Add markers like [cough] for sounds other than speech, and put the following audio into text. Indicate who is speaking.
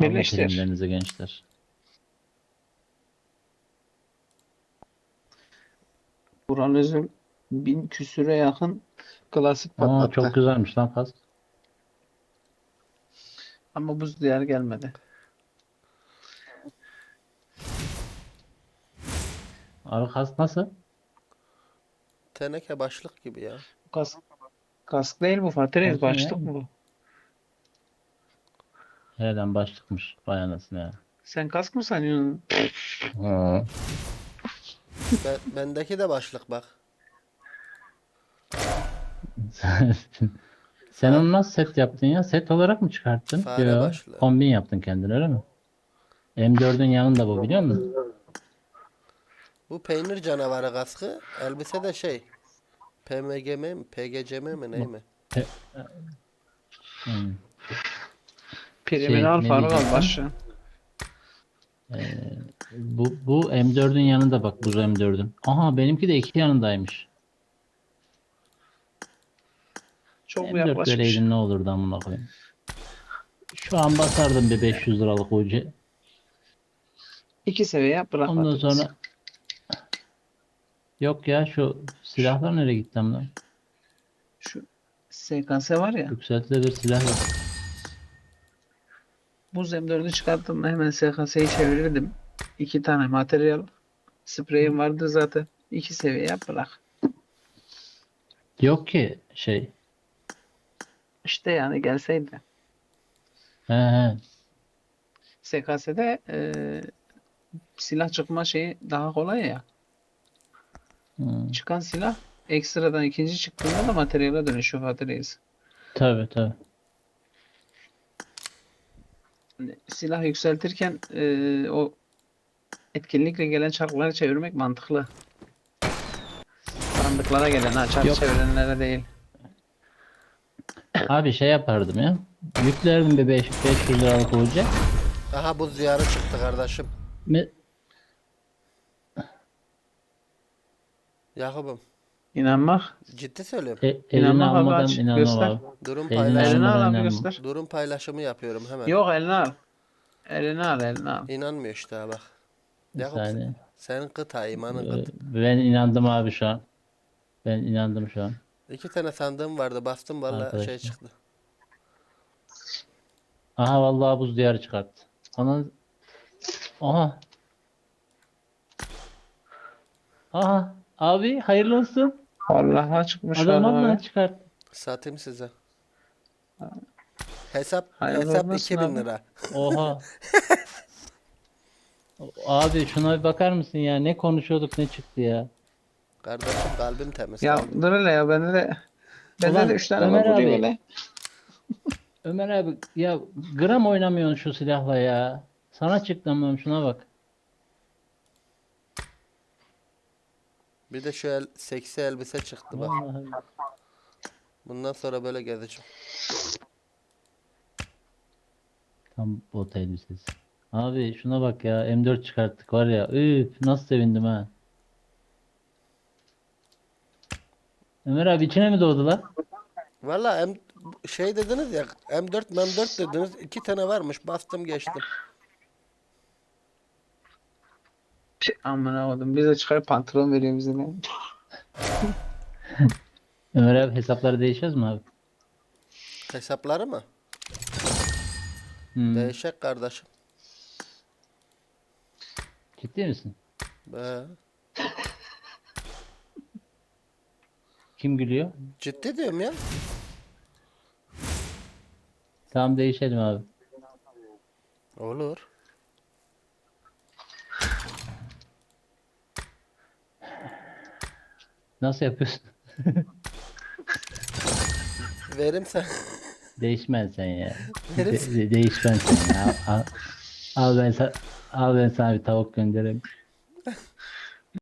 Speaker 1: Birleştir.
Speaker 2: gençler.
Speaker 1: Buran Özül bin küsüre yakın klasik
Speaker 2: Aa,
Speaker 1: patlattı.
Speaker 2: çok güzelmiş lan kask.
Speaker 1: Ama buz diyar gelmedi.
Speaker 2: Abi kask nasıl?
Speaker 3: Teneke başlık gibi ya.
Speaker 1: Kask, kask değil bu Fatih Reis.
Speaker 2: Kask ne
Speaker 1: Başlık mı bu?
Speaker 2: Herden başlıkmış. Vay anasını ya.
Speaker 1: Sen kask mı sanıyorsun?
Speaker 2: Ha.
Speaker 3: Ben, bendeki de başlık bak. [laughs]
Speaker 2: Sen onu nasıl set yaptın ya? Set olarak mı çıkarttın?
Speaker 3: Fare
Speaker 2: Yo, kombin yaptın kendin öyle mi? M4'ün yanında bu biliyor musun?
Speaker 3: Bu peynir canavarı kaskı. Elbise de şey. PMGM mi? PGCM mi? Ney mi?
Speaker 2: Hmm.
Speaker 1: Primini
Speaker 2: Şey,
Speaker 1: al
Speaker 2: diyecektim?
Speaker 1: başla.
Speaker 2: Bu, bu M4'ün yanında bak bu M4'ün. Aha benimki de iki yanındaymış.
Speaker 1: Çok mu
Speaker 2: M4
Speaker 1: yaklaşmış?
Speaker 2: vereydin ne olurdu amına koyayım. Şu an basardım bir 500 liralık ucu.
Speaker 1: İki seviye yap bırak
Speaker 2: Ondan sonra Yok ya şu silahlar nereye gitti lan?
Speaker 1: Şu SKS var ya.
Speaker 2: Yükseltilebilir silah yok.
Speaker 1: Buz M4'ü çıkarttım hemen SKS'yi çevirirdim. İki tane materyal. Spreyim vardı zaten. İki seviye yap bırak.
Speaker 2: Yok ki şey.
Speaker 1: İşte yani gelseydi.
Speaker 2: He he.
Speaker 1: SKS'de eee silah çıkma şeyi daha kolay ya.
Speaker 2: Hmm.
Speaker 1: Çıkan silah ekstradan ikinci çıktığında da materyale dönüşüyor Reis.
Speaker 2: Tabii tabii.
Speaker 1: Silah yükseltirken eee, o etkinlikle gelen çarkları çevirmek mantıklı. Sandıklara gelen ha çark
Speaker 2: Yok.
Speaker 1: çevirenlere değil.
Speaker 2: Abi şey yapardım ya. Yüklerdim bir 5 500 liralık ucu.
Speaker 3: Aha bu ziyarı çıktı kardeşim.
Speaker 2: Me-
Speaker 3: Yakup'um.
Speaker 1: İnanmak.
Speaker 3: Ciddi söylüyorum.
Speaker 2: E, eline
Speaker 1: İnanma abi,
Speaker 2: almadan
Speaker 1: aç,
Speaker 2: inanmam
Speaker 1: göster.
Speaker 2: abi.
Speaker 3: Durum paylaşımı.
Speaker 1: Elini al
Speaker 2: almadan
Speaker 1: abi
Speaker 2: inanmam.
Speaker 1: göster.
Speaker 3: Durum paylaşımı yapıyorum hemen.
Speaker 1: Yok elini al. Elini al elini al.
Speaker 3: İnanmıyor işte ha bak.
Speaker 2: Bir
Speaker 3: Yakup
Speaker 2: saniye.
Speaker 3: senin kıta imanın
Speaker 2: Ee,
Speaker 3: kıt.
Speaker 2: Ben inandım abi şu an. Ben inandım şu an.
Speaker 3: İki tane sandığım vardı bastım valla şey
Speaker 2: Arkadaşlar.
Speaker 3: çıktı.
Speaker 2: Aha vallahi buz diyarı çıkarttı. Ana Aha. Aha. Abi hayırlı olsun.
Speaker 1: Vallahi çıkmış
Speaker 2: Adam
Speaker 1: vallahi.
Speaker 2: vallahi çıkarttı.
Speaker 3: Satayım size. Hesap
Speaker 1: Hayırlı
Speaker 3: hesap
Speaker 1: olsun
Speaker 3: 2000
Speaker 1: abi.
Speaker 3: lira.
Speaker 2: Oha. [laughs] Abi şuna bir bakar mısın ya? Ne konuşuyorduk ne çıktı ya?
Speaker 3: Kardeşim kalbim temiz.
Speaker 1: Ya
Speaker 3: kalbim.
Speaker 1: dur hele ya bende de bende
Speaker 2: Ulan
Speaker 1: de 3 tane
Speaker 2: Ömer
Speaker 1: var
Speaker 2: abi.
Speaker 1: öyle.
Speaker 2: Ömer abi ya gram oynamıyorsun şu silahla ya. Sana çıktı ama şuna bak.
Speaker 3: Bir de şu el, seksi elbise çıktı bak. Bundan sonra böyle gezeceğim.
Speaker 2: Tam bot elbisesi. Abi şuna bak ya M4 çıkarttık var ya. Üf nasıl sevindim ha. Ömer abi içine mi doğdu lan?
Speaker 3: Valla M şey dediniz ya M4 M4 dediniz. iki tane varmış bastım geçtim.
Speaker 1: Şey, Amına koydum. Bize çıkar pantolon veriyor bize ne? [laughs]
Speaker 2: Ömer abi hesapları değişeceğiz mi abi?
Speaker 3: Hesapları mı?
Speaker 2: Hmm,
Speaker 3: Değişik kardeşim.
Speaker 2: ciddi misin?
Speaker 3: Be.
Speaker 2: Kim gülüyor?
Speaker 3: Ciddi diyorum ya.
Speaker 2: Tamam değişelim abi.
Speaker 3: Olur.
Speaker 2: Nasıl yapıyorsun? [laughs]
Speaker 3: Verim sen.
Speaker 2: Değişmen sen ya.
Speaker 3: Verim
Speaker 2: De- de- değişmen sen ya. Al, al, ben sana, al ben sana bir tavuk göndereyim.